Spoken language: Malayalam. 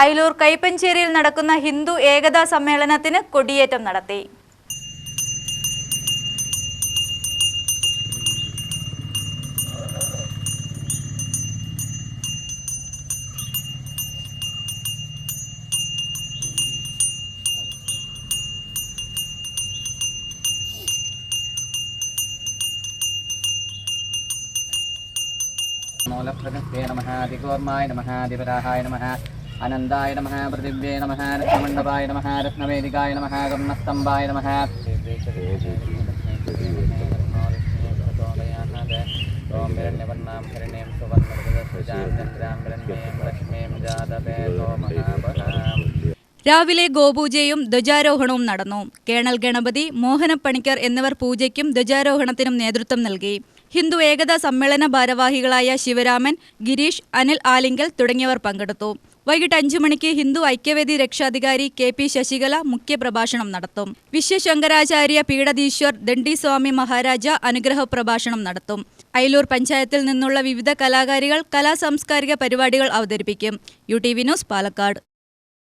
അയലൂർ കൈപ്പഞ്ചേരിയിൽ നടക്കുന്ന ഹിന്ദു ഏകതാ സമ്മേളനത്തിന് കൊടിയേറ്റം നടത്തി. മൂലപ്രകൃത്യേ നമഃ അതികൂർമായ നമഃ അതിപരാഹായ നമഃ. അനന്തായ നമ പൃഥിവ്യേ നമ രത്നമണ്ഡപായ നമ രത്നവേദികായ നമ കർണസ്തംഭായ നമ. രാവിലെ ഗോപൂജയും ധ്വജാരോഹണവും നടന്നു. കേണൽ ഗണപതി മോഹന പണിക്കർ എന്നിവർ പൂജയ്ക്കും ധ്വജാരോഹണത്തിനും നേതൃത്വം നൽകി. ഹിന്ദു ഏകതാ സമ്മേളന ഭാരവാഹികളായ ശിവരാമൻ ഗിരീഷ് അനിൽ ആലിങ്കൽ തുടങ്ങിയവർ പങ്കെടുത്തു. വൈകിട്ട് അഞ്ചു മണിക്ക് ഹിന്ദു ഐക്യവേദി രക്ഷാധികാരി കെ പി ശശികല മുഖ്യപ്രഭാഷണം നടത്തും. വിശ്വശങ്കരാചാര്യ പീഠധീശ്വർ ദണ്ഡിസ്വാമി മഹാരാജ അനുഗ്രഹ പ്രഭാഷണം നടത്തും. അയലൂർ പഞ്ചായത്തിൽ നിന്നുള്ള വിവിധ കലാകാരികൾ കലാ സാംസ്കാരിക പരിപാടികൾ അവതരിപ്പിക്കും. U T V news Palakkad.